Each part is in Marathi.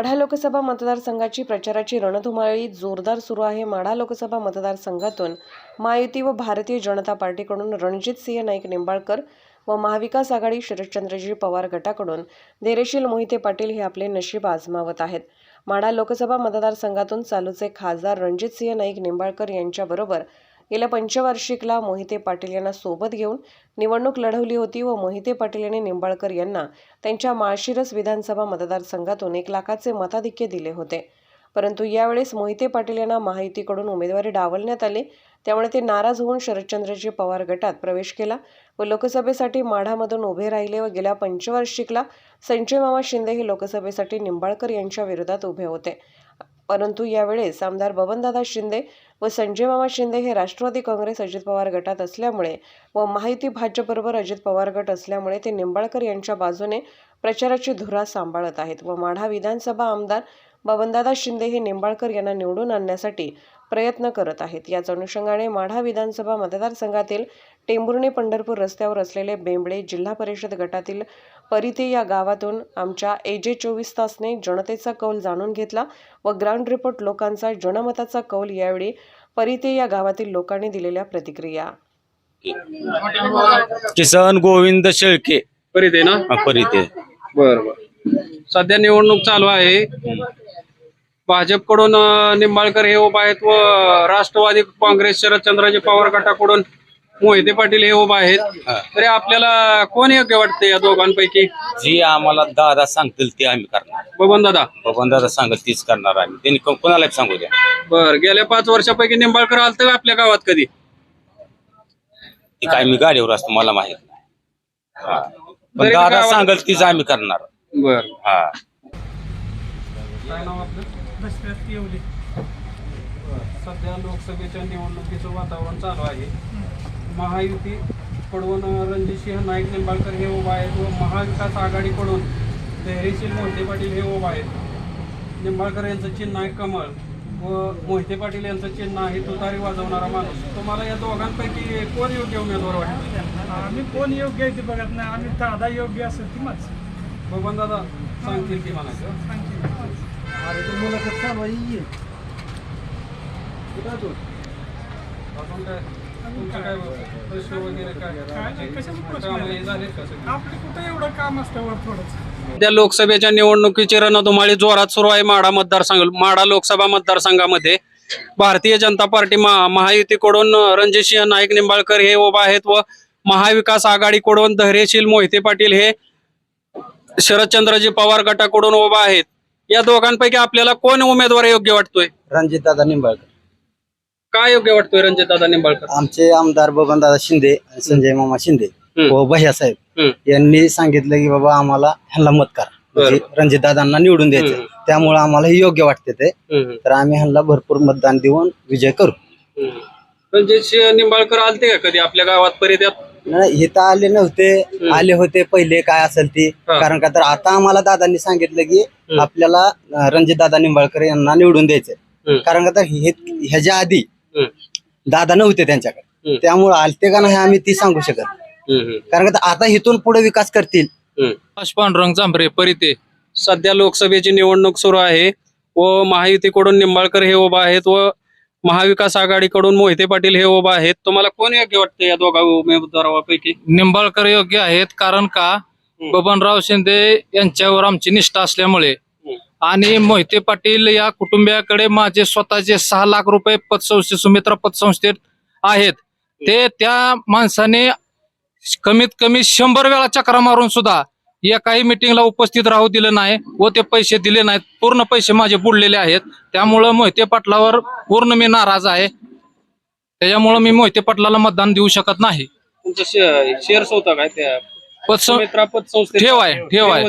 माढा लोकसभा मतदारसंघाची प्रचाराची रणधुमाळी जोरदार सुरू आहे. माढा लोकसभा मतदारसंघातून महायुती व भारतीय जनता पार्टीकडून रणजित सिंह नाईक निंबाळकर व महाविकास आघाडी शरदचंद्रजी पवार गटाकडून धैर्यशील मोहिते पाटील हे आपले नशीब आजमावत आहेत. माढा लोकसभा मतदारसंघातून चालूचे खासदार रणजित सिंह नाईक निंबाळकर यांच्याबरोबर गेल्या पंचवार्षिकला मोहिते पाटील यांना सोबत घेऊन निवडणूक लढवली होती व मोहिते पाटील यांनी निंबाळकर यांना त्यांच्या माळशिरस विधानसभा मतदारसंघातून एक लाखाचे मताधिक्य दिले होते. परंतु यावेळेस मोहिते पाटील यांना महायुतीकडून उमेदवारी डावलण्यात आली. त्यामुळे ते नाराज होऊन शरदचंद्रजी पवार गटात प्रवेश केला व लोकसभेसाठी माढामधून उभे राहिले व गेल्या पंचवार्षिकला संजय मामा शिंदे हे लोकसभेसाठी निंबाळकर यांच्या विरोधात उभे होते. परंतु यावेळेस आमदार बबनदादा शिंदे व संजय मामा शिंदे हे राष्ट्रवादी काँग्रेस अजित पवार गटात असल्यामुळे व महायुती भाजपबरोबर अजित पवार गट असल्यामुळे ते निंबाळकर यांच्या बाजूने प्रचाराची धुरा सांभाळत आहेत. व माढा विधानसभा आमदार बबनदादा शिंदे हे निंबाळकर यांना निवडून आणण्यासाठी प्रयत्न करत आहेत. याच अनुषंगाने माढा विधानसभा मतदारसंघातील टेंभुर्णे पंढरपूर रस्त्यावर असलेले बेंबळे जिल्हा परिषद गटातील परिते या गावातून आमच्या एजे चोवीस तासने जनतेचा कौल जाणून घेतला व ग्राउंड रिपोर्ट लोकांचा जनमताचा कौल यावेळी परिते या गावातील लोकांनी दिलेल्या प्रतिक्रिया. किसन गोविंद शेळके. करीत आहे ना? परिते बर बर. सध्या निवडणूक चालू आहे. भाजपकडून अं, निंबाळकर हे उभा आहेत व राष्ट्रवादी काँग्रेस शरदचंद्रजी पवार गटाकडून मोहिते पाटील हे उभा आहेत. तरी आपल्याला कोण योग्य वाटतं या दोघांपैकी? जी आम्हाला दादा सांगतील ते आम्ही करणार. बबन दादा. बबन दादा सांगत तीच करणार आम्ही. त्यांनी को- कोणाला सांगू द्या? बर गेल्या पाच वर्षापैकी निंबाळकर आलतं का आपल्या गावात कधी? ती काय मी गाडीवर असतो मला माहीत नाही. हा. पण तरी दादा सांगल तीच आम्ही करणार. बर. हा. काय नाव आपलं? सध्या लोकसभेच्या निवडणुकीचं वातावरण चालू आहे. महायुती कडून रणजितसिंह नाईक निंबाळकर हे उभा आहेत व महाविकास आघाडीकडून धैर्यशील मोहिते पाटील हे उभा आहेत. निंबाळकर यांचं चिन्ह आहे कमळ व मोहिते पाटील यांचं चिन्ह आहे तुतारी वाजवणारा माणूस. तुम्हाला या दोघांपैकी कोण योग्य उमेदवार वाटतो? आम्ही कोण योग्य आहे ते बघत नाही. आम्ही दादा योग्य असेल ती माझ बबन दादा सांगतील ती म्हणायचं अरे तो मुलाखत चालू आहे अजून काय? तुमचं काय प्रश्न वगैरे काय? काय नाही, कशाचे प्रश्न कामं आहेत? झालेत का सगळे? आपले कुठं एवढं काम असतं वर थोडंच सध्या लोकसभेच्या निवडणुकीची रणधुमाळी जोरात सुरू आहे माढा मतदारसंघ माढा लोकसभा मतदारसंघामध्ये. भारतीय जनता पार्टी महा महायुतीकडून रणजितसिंह नाईक निंबाळकर हे उभा आहेत व महाविकास आघाडीकडून धैर्यशील मोहिते पाटील हे शरदचंद्रजी पवार गटाकडून उभा आहेत. या दोघांपैकी आपल्याला कोण उमेदवार योग्य वाटतोय? रणजित दादा निंबाळकर. काय योग्य वाटतोय रणजित दादा निंबाळकर? आमचे आमदार बबनदादा शिंदे आणि संजय मामा शिंदे हम्म. व भैया साहेब. यांनी सांगितलं की बाबा आम्हाला ह्यांना मत करा. म्हणजे रणजित दादांना निवडून द्यायचं. हम्म. त्यामुळे आम्हाला हे योग्य वाटते ते. हम्म, तर आम्ही ह्यांना भरपूर मतदान देऊन विजय करू. हम्म. रणजितसिंह निंबाळकर आलते का कधी? आपल्या गावात परित्यात नाही हे तर आले नव्हते. आले होते पहिले काय असेल ते. हा. कारण का तर आता आम्हाला दादांनी सांगितलं की आपल्याला रणजित दादा निंबाळकर यांना निवडून द्यायचंय. हम्म. कारण का तर हे ह्याच्या आधी दादा नव्हते त्यांच्याकडे. त्यामुळे आलते का नाही आम्ही ती सांगू शकत. कारण का आता इथून पुढे विकास करतील. पांडुरंग चांभरे परिते. सध्या लोकसभेची निवडणूक सुरू आहे व महायुतीकडून निंबाळकर हे उभा आहेत व महाविकास आघाडीकडून मोहिते पाटील हे उभा आहेत. तुम्हाला कोण योग्य वाटतं या दोघा उमेदवारापैकी? निंबाळकर योग्य आहेत. कारण का? बबनराव शिंदे यांच्यावर आमची निष्ठा असल्यामुळे आणि मोहिते पाटील या कुटुंबियाकडे माझे स्वतःचे सहा लाख रुपये पतसंस्थे सुमित्रा पतसंस्थेत आहेत. ते त्या माणसाने कमीत कमी शंभर वेळा चक्रा मारून सुद्धा एकाही मिटिंगला उपस्थित राहू दिलं नाही व ते पैसे दिले नाहीत. पूर्ण पैसे माझे बुडलेले आहेत. त्यामुळं मोहिते पाटलावर पूर्ण मी नाराज आहे. त्याच्यामुळं मी मोहिते पाटलाला मतदान देऊ शकत नाही. शेअर्स होता काय ठेव आहे ठेव आहे.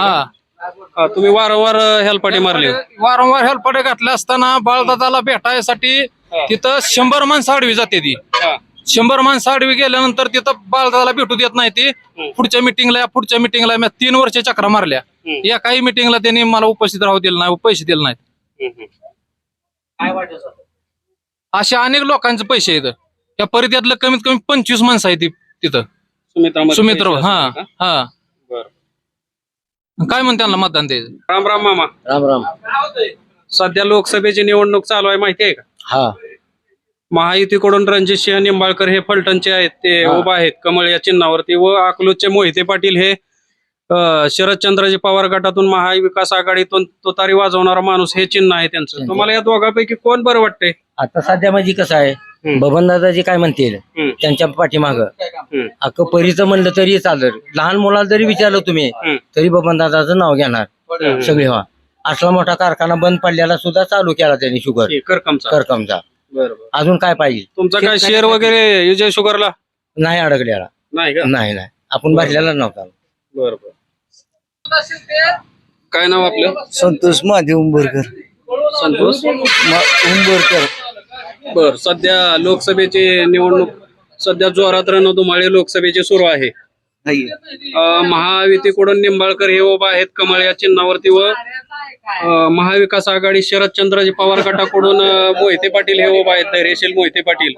हा, हा. तुम्ही वारंवार हेलपाटे मारले. वारंवार हेल्पडे घातले असताना बाळदादाला भेटायसाठी तिथं शंभर माणसं आडवी जाते ती. हा. शंभर माणसं आडवी गेल्यानंतर तिथं बाळदादाला भेटू देत नाही ती. पुढच्या मिटिंगला या पुढच्या मिटिंगला मी तीन वर्ष चक्रा मारल्या. या काही मिटिंगला त्यांनी मला उपस्थित राहू दिलं नाही पैसे दिले नाहीत. अशा अनेक लोकांचे पैसे आहेत. त्या परित्यातलं कमीत कमी पंचवीस माणसं आहेत ती- तिथं. सुमित्रा सुमित्र हा हा. काय म्हणते त्यांना मतदान द्यायचं? राम राम मामा. राम राम. सध्या लोकसभेची निवडणूक चालू आहे माहिती आहे का? हा. महायुतीकडून रणजित सिंह निंबाळकर हे फलटणचे आहेत ते हा. उभा आहेत कमळ या चिन्हावरती. व अकलूजचे मोहिते पाटील हे अं, शरदचंद्रजी पवार गटातून महाविकास आघाडीतून तुतारी वाजवणारा माणूस हे चिन्ह आहे त्यांचं. तुम्हाला या दोघांपैकी कोण बरं वाटतंय? आता सध्या म्हणजे कसं आहे. बबन दादाजी काय म्हणतील. त्यांच्या पाठीमाग. अक्क परीचं म्हणलं तरी चालेल. लहान मुलाला जरी विचारलं तुम्ही. तरी बबन दादाचं नाव घेणार. सगळे व्हा. असला मोठा कारखाना बंद पडलेला सुद्धा चालू केला त्यांनी शुगर. हे करकमचा. अजून काय पाहिजे? तुमचा काय शेअर वगैरे विजय शुगरला? नाही अडकलेला. नाही का? नाही नाही. आपण भरलेला नव्हता. बरोबर. काय नाव आपलं? संतोष महादेव उंबरकर. संतोष? उंबरकर. बर सध्या लोकसभेची निवडणूक सध्या जोरात रणधुमाळी लोकसभेची सुरू आहे. अं, महायुतीकडून निंबाळकर हे उभा आहेत कमळ या चिन्हावरती व अं, महाविकास आघाडी शरदचंद्रजी पवार गटाकडून अं, मोहिते पाटील हे उभा आहेत धैर्यशील मोहिते पाटील.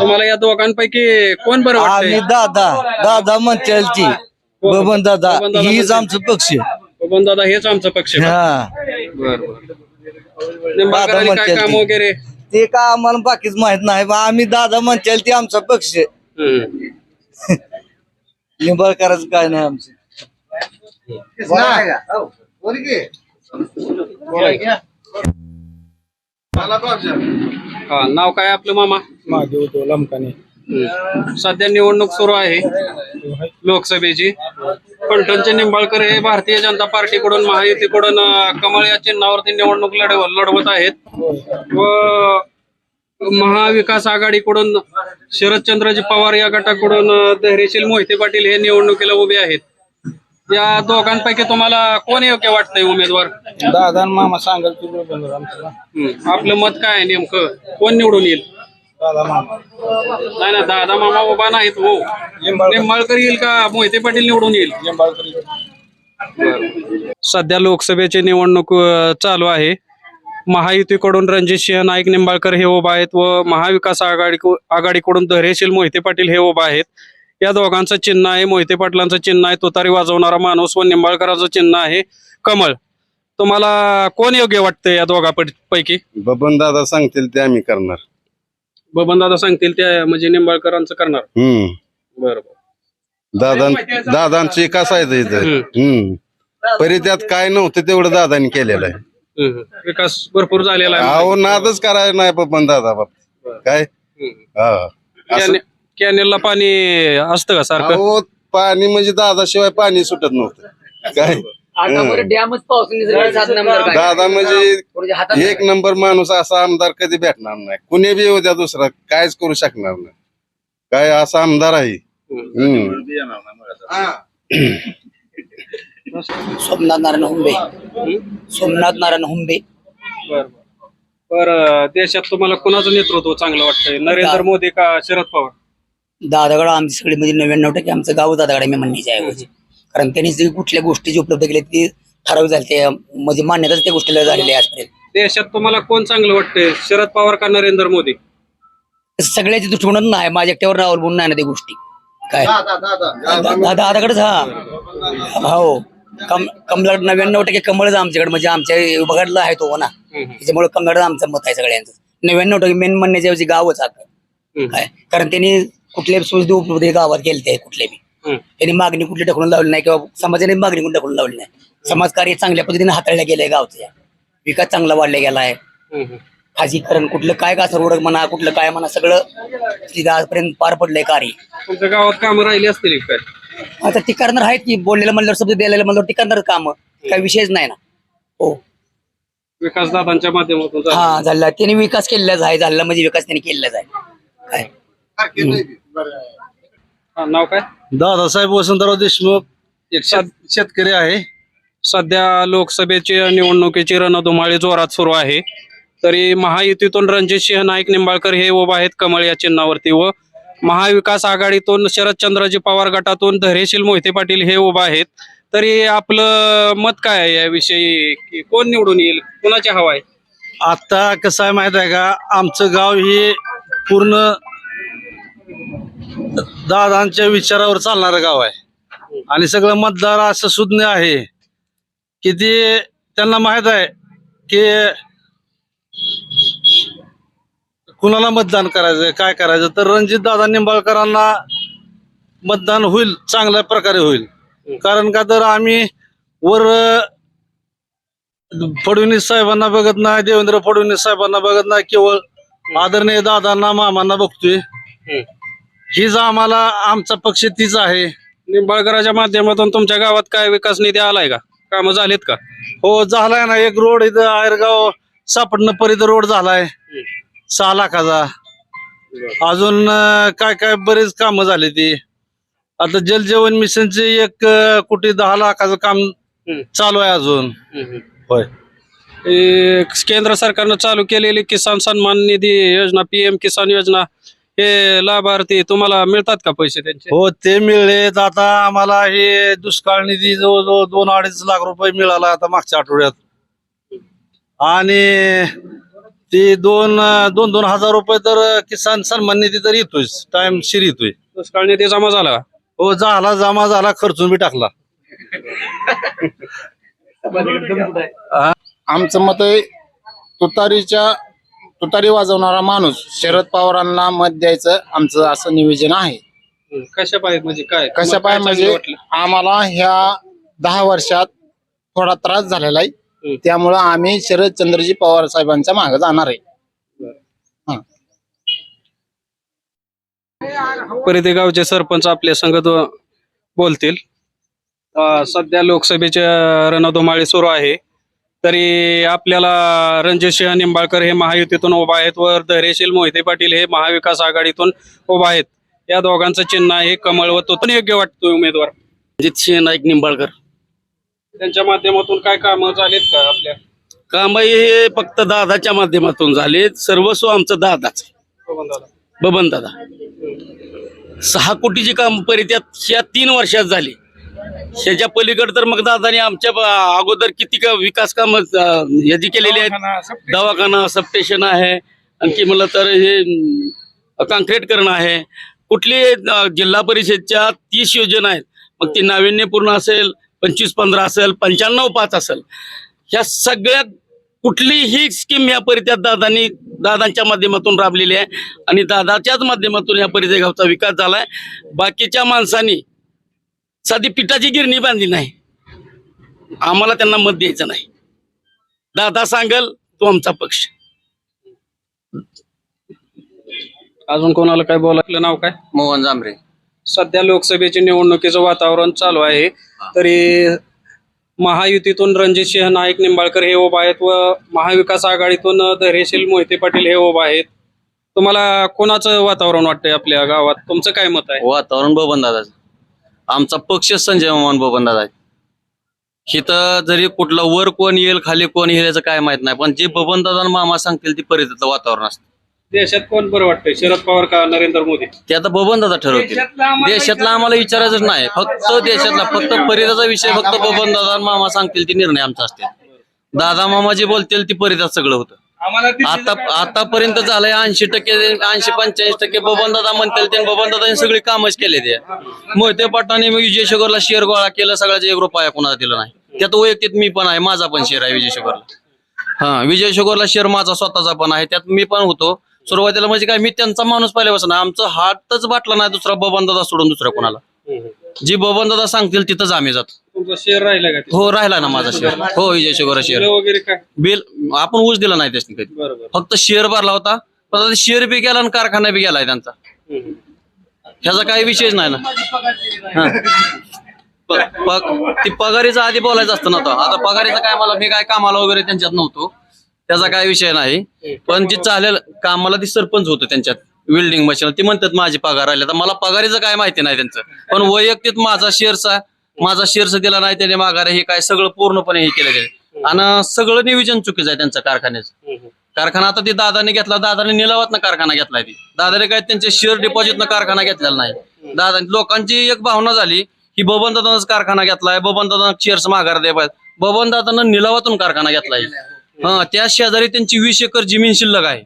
तुम्हाला या दोघांपैकी कोण बरं आम्ही वाटतंय? दादा दादा म्हणतेलची बबन दादा बबन दादा हीच म्हणतेल. आमचं पक्ष बबन दादा हेच आमचं पक्ष आहे. हा. बरं बरं. निंबाळकरांनी काय म्हणतेल काम ती. वगैरे? ते का आम्हाला बाकीच माहीत नाही पण आम्ही दादा म्हणतेल ते आमचा पक्ष हम्म. निंबाळकरांचं काय नाही आमचं हा नाव काय आपलं मामा महादेव तो लमकाने. सध्या निवडणूक सुरू आहे लोकसभेची. फलटणचे निंबाळकर हे भारतीय जनता पार्टीकडून महायुतीकडून कमळ या चिन्हावरती निवडणूक लढव लढवत आहेत. व महाविकास आघाडीकडून शरदचंद्रजी पवार या गटाकडून धैर्यशील मोहिते पाटील हे निवडणुकीला उभे आहेत. या दोघांपैकी तुम्हाला कोण योग्य वाटतंय उमेदवार? दादा मामा सांगाल. आपलं मत काय आहे नेमकं? कोण निवडून येईल? नाही ना दादा मामा उभा नाहीत हो. निंबाळकर. येईल का? मोहिते पाटील निवडून येईल. सध्या लोकसभेची निवडणूक अ, चालू आहे. महायुतीकडून रणजित सिंह नाईक निंबाळकर हे उभा आहेत व महाविकास आघाडी आघाडीकडून धैर्यशील मोहिते पाटील हे उभा आहेत. या दोघांचं चिन्ह आहे मोहिते पाटलांचं चिन्ह आहे तुतारी वाजवणारा माणूस व निंबाळकरांचं चिन्ह आहे कमळ. तुम्हाला कोण योग्य वाटतंय या दोघा पैकी बबन दादा सांगतील ते आम्ही करणार. बबन दादा सांगतील त्या म्हणजे निंबाळकरांचं करणार. हम्म. बरोबर दादा दादांची कसं आहे इथं? हम्म. परी त्यात काय नव्हतं तेवढं दादानी केलेलं आहे. हम्म. विकास भरपूर झालेला आहे. अहो नादच करायला नाही बबन दादा बाप. काय? हम्म. हा. असं- कॅने- कॅनेलला पाणी असतं का सारखं? अहो पाणी म्हणजे दादाशिवाय पाणी सुटत नव्हतं. काय? हं. डॅमच पावसाने सात नंबर दादा म्हणजे एक नंबर माणूस असा आमदार कधी भेटणार नाही. कुणी बी येऊ द्या दुसरा कायच करू शकणार नाही. काय असा आमदार आहे. हम्म. सोमनाथ नारायण हुंबे. सोमनाथ नारायण हुंबे. बरं बरं. देशात तुम्हाला कुणाचं नेतृत्व चांगलं वाटतंय? नरेंद्र मोदी का शरद पवार? दादागड आमची सगळी म्हणजे नव्याण्णव टक्के आमचं गाव दादागड मी म्हणण्याच्या ऐवजी. कारण त्यांनी जे कुठल्या गोष्टी जी उपलब्ध केल्या ती ठराव झाले ते म्हणजे मान्यताच त्या गोष्टीला झालेली आहे आजपर्यंत. देशात तुम्हाला कोण चांगलं वाटतंय? शरद पवार का नरेंद्र मोदी? सगळ्याची दृष्टिकोनात नाही माझ्या एकट्यावर अवलंबून नाही ना त्या गोष्टी. काय? दादाकडेच हा. हो. कम कमला नव्याण्णव टक्के कमळच आमच्याकडे म्हणजे आमच्या विभागातला आहे तो हो ना. त्याच्यामुळे कमळच आमचं मत आहे सगळ्यांचं. नव्याण्णव टक्के मेन म्हणण्याच्या ऐवजी गावच आहे काय? कारण त्यांनी कुठल्याही सुविधा उपलब्ध गावात केले ते कुठले त्यांनी मागणी कुठली ढकलून लावली नाही किंवा समाजाने मागणी कुठली ढकलून लावली नाही. समाजकार्य चांगल्या पद्धतीने हाताळल्या गेलंय गावचं. विकास चांगला वाढला गेलाय. खाजगीकरण कुठलं काय का रोड म्हणा कुठलं काय म्हणा सगळं तिथं आजपर्यंत पार पडलंय कार्य. तुमच्या गावात कामं राहिली असतील काय आता ती करणार आहेत की बोललेलं म्हणल्यावर शब्द द्यायला म्हणल्यावर ती करणार काम. काही विषयच नाही ना. हो. विकास दादांच्या माध्यमातून झालं. हा झाला. त्यांनी विकास केलेलाच आहे. झाला म्हणजे विकास त्यांनी केलेलाच आहे. काय? हा, नाव काय? दादासाहेब वसंतराव देशमुख. एक सद- शेतकरी आहे. सध्या लोकसभेची निवडणुकीची रणधुमाळी जोरात सुरू आहे. तरी महायुतीतून रणजित सिंह नाईक निंबाळकर हे उभा आहेत कमळ या चिन्हावरती व महाविकास आघाडीतून शरदचंद्रजी पवार गटातून धैर्यशील मोहिते पाटील हे उभा आहेत. तरी आपलं मत काय आहे याविषयी? की कोण निवडून येईल? कुणाची हवा आहे? आता कसं आहे माहीत आहे का? आमचं गाव हे पूर्ण दादांच्या विचारावर चालणारं गाव आहे. आणि सगळं मतदार असं सुज्ञ आहे की ते त्यांना माहीत आहे की कुणाला मतदान करायचं काय करायचं. तर रणजित दादा निंबाळकरांना मतदान होईल चांगल्या प्रकारे होईल. कारण का तर आम्ही वर फडणवीस साहेबांना बघत नाही देवेंद्र फडणवीस साहेबांना बघत नाही केवळ आदरणीय दादांना मामांना बघतोय. हीच आम्हाला आमचा पक्ष तीच आहे. निंबाळकराच्या माध्यमातून तुमच्या गावात काय विकास निधी आलाय का? कामं झालीत का? हो झालाय ना. एक रोड इथं आयरगाव सापडणं पर्यंत रोड झालाय. सहा लाखाचा. अजून अं, काय काय बरेच कामं झाली ती. आता जल जीवन मिशनचे एक अं, कोटी दहा लाखाचं काम चालू आहे अजून. होय. केंद्र सरकारनं चालू केलेली किसान सन्मान निधी योजना पीएम किसान योजना हे लाभार्थी तुम्हाला मिळतात का पैसे त्यांचे? हो ते मिळलेत आता आम्हाला हे दुष्काळ निधी जवळजवळ दोन अडीच लाख रुपये मिळाला आता मागच्या आठवड्यात. आणि ते दोन दोन दोन हजार रुपये तर किसान सन्मान निधी तर येतोय. टाइम शिर येतोय. दुष्काळ निधी जमा झाला? हो झाला जमा झाला. खर्चून बी टाकला. आमचं मत आहे तुतारीच्या तुतारी वाजवणारा माणूस शरद पवारांना मत द्यायचं आमचं असं नियोजन आहे. कशा पाहिजे म्हणजे काय? कशा तुम्हाला पाय काय म्हणजे चांगलं? आम्हाला ह्या दहा वर्षात थोडा त्रास झालेला आहे. त्यामुळं आम्ही शरदचंद्रजी पवार साहेबांच्या मागे जाणार आहे. परिधे गावचे सरपंच आपल्या दो- बोलतील. अं, सध्या लोकसभेच्या रणधुमाळी सुरू आहे. तरी आपल्याला रणजितसिंह निंबाळकर हे महायुतीतून उभा आहेत व धैर्यशील मोहिते पाटील हे महाविकास आघाडीतून उभा आहेत. या दोघांचं चिन्ह आहे कमळ व तो पण योग्य वाटतो उमेदवार. सिंह नाईक निंबाळकर. त्यांच्या माध्यमातून काय कामं झालीत का आपल्या? कांबाई हे फक्त दादाच्या माध्यमातून झाले सर्वस्व आमचं दादाच? बबन दादा. सहा कोटीची काम परित्यात या तीन वर्षात झाली. ह्याच्या पलीकडे तर मग दादाने आमच्या अगोदर किती का विकास काम यादी केलेली आहेत? दवाखाना सबस्टेशन आहे. आणखी म्हणलं तर हे काँक्रीट करणं आहे. कुठली जिल्हा परिषदच्या तीस योजना आहेत. मग ती नाविन्यपूर्ण असेल पंचवीस पंधरा असेल पंच्याण्णव पाच असेल. ह्या सगळ्या कुठलीही स्कीम या परित्यात दादांनी दादांच्या माध्यमातून राबलेली आहे. आणि दादाच्याच माध्यमातून या परिचय गावचा विकास झालाय. बाकीच्या माणसांनी साधी पिठाची गिरणी बांधली नाही. आम्हाला त्यांना मत द्यायचं नाही. दादा सांगल तो आमचा पक्ष. अजून कोणाला काय बोलायचं? नाव काय? मोहन जांभरे. सध्या लोकसभेचे निवडणुकीचं वातावरण चालू आहे. तरी महायुतीतून रणजितसिंह नाईक निंबाळकर हे उभा आहेत व महाविकास आघाडीतून धैर्यशील मोहिते पाटील हे उभा आहेत. तुम्हाला कोणाचं वातावरण वाटतंय आपल्या गावात? तुमचं काय मत आहे? वातावरण बबन दादाचं. आमचा पक्ष संजय मोहन बबन दादा इथं जरी कुठला वर कोण येईल खाली कोण येईल याचं काय माहीत नाही. पण जे बबन दादा मामा सांगतील ती परिस्थितीचं वातावरण असतं. देशात कोण बरं वाटतंय? शरद पवार का नरेंद्र मोदी? ते आता बबन दादा ठरवतील. देशातला आम्हाला विचारायचंच नाही. फक्त देशातला फक्त परिधाचा विषय फक्त बबन दादा आणि मामा सांगतील ती निर्णय आमचा असते दादा मामा जे बोलतील ती परिधात सगळं होतं. आता आतापर्यंत झालंय ऐंशी टक्के ऐंशी पंच्याऐंशी टक्के बबन दादा म्हणतील ते बबन दादाने सगळी कामच केले ते. मोहिते पाटलांनी मग विजय शेखरला शेअर गोळा केला सगळ्याचा एक रुपया कोणाला दिला नाही. त्यात वैयक्तिक मी पण आहे माझा पण शेअर आहे विजय शेखरला. हा विजय शेखरला शेअर माझा स्वतःचा पण आहे त्यात मी पण होतो. सुरुवातीला म्हणजे काय मी त्यांचा माणूस पाहिल्यापासून आमचं हातच बाटला नाही दुसरा बबन दादा सोडून दुसरा कोणाला. जी बबन दादा सांगतील तिथंच आम्ही जातो. तुमचं शेअर राहिला का? हो राहिला ना माझा शेअर हो विजय शेखर शेअर बिलं वगैरे काय? बिल आपण ऊस दिला नाही कधी. बरोबर फक्त शेअर भरला होता पण आता शेअर बी गेला आणि कारखाना बी गेलाय त्यांचा. ह्याचा काही विषयच नाही ना. हा. प- ती पगारीचा आधी बोलायचं असतं नव्हतं आता. पगारीचं काय मला मी काय कामाला वगैरे त्यांच्यात नव्हतो. त्याचा काय विषय नाही. पण जे चालेल कामाला ती सरपंच होतं त्यांच्यात. Welding machine. ती म्हणतात माझी पगार राहिले तर मला पगारीचं काय माहिती नाही त्यांचं. पण वैयक्तिक माझा शेअरचा माझा शेअर्स दिला नाही त्याने माघार हे काय सगळं पूर्णपणे हे केलं त्याने. आणि सगळं नियोजन चुकीचं आहे त्यांचं कारखान्याचं. कारखाना आता ते दादाने घेतला दादाने निलावात ना कारखाना घेतलाय ती. दादाने काय त्यांचे शेअर डिपॉझिट न कारखाना घेतलेला नाही. दादा लोकांची एक भावना झाली की बबन दादानच कारखाना घेतलाय बबन दादा शेअर्स माघार दे पाहिजे बबन दादानं निलावातून कारखाना घेतलाय. हा त्या शेजारी त्यांची वीस एकर जमीन शिल्लक आहे.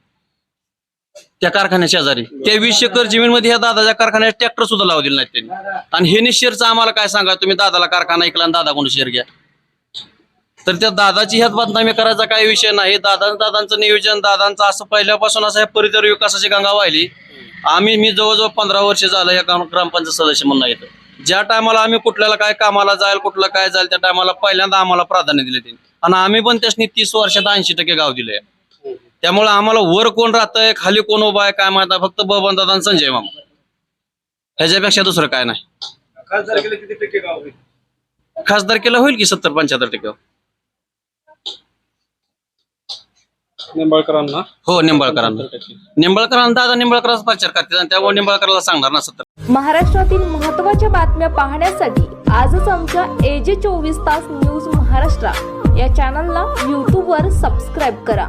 त्या कारखान्या शेजारी. त्या वीस एकर जमीन मध्ये ह्या दादाच्या कारखान्यात ट्रॅक्टर सुद्धा लावू दिले नाही त्यांनी. आणि हे शेअरचं आम्हाला काय सांगा तुम्ही दादाला कारखाना ऐकला आणि दादा कोण शेअर घ्या. तर त्या दादाची ह्यात बदनामी करायचा काही विषय नाही. दादा दादांचं नियोजन दादांचं असं पहिल्यापासून असं ह्या परिसर विकासाची गंगा वाहिली. आम्ही मी जवळजवळ पंधरा वर्ष झालं या ग्रामपंचायत सदस्य म्हणून येतं ज्या टायमाला आम्ही कुठल्याला काय कामाला जाईल कुठलं काय जाईल त्या टायमाला पहिल्यांदा आम्हाला प्राधान्य दिले त्यांनी. आणि आम्ही पण त्यासनी तीस वर्षात ऐंशी टक्के गाव दिले त्यामुळे आम्हाला वर कोण राहतंय खाली कोण उभा आहे काय माहिती फक्त बबन दादा संजय मामा. ह्याच्यापेक्षा दुसरं काय नाही. खासदार केला होईल की सत्तर पंच्याहत्तर टक्के? निंबाळकरांना? हो निंबाळकरांना. निंबाळकरांना दादा निंबाळकरांचा प्रचार करतात आणि त्यामुळे निंबाळकरांना सांगणार ना सत्तर. महाराष्ट्रातील महत्त्वाच्या बातम्या पाहण्यासाठी आजच आमच्या एजे चोवीस तास न्यूज महाराष्ट्र या चॅनलला यूट्यूबवर सबस्क्राईब करा.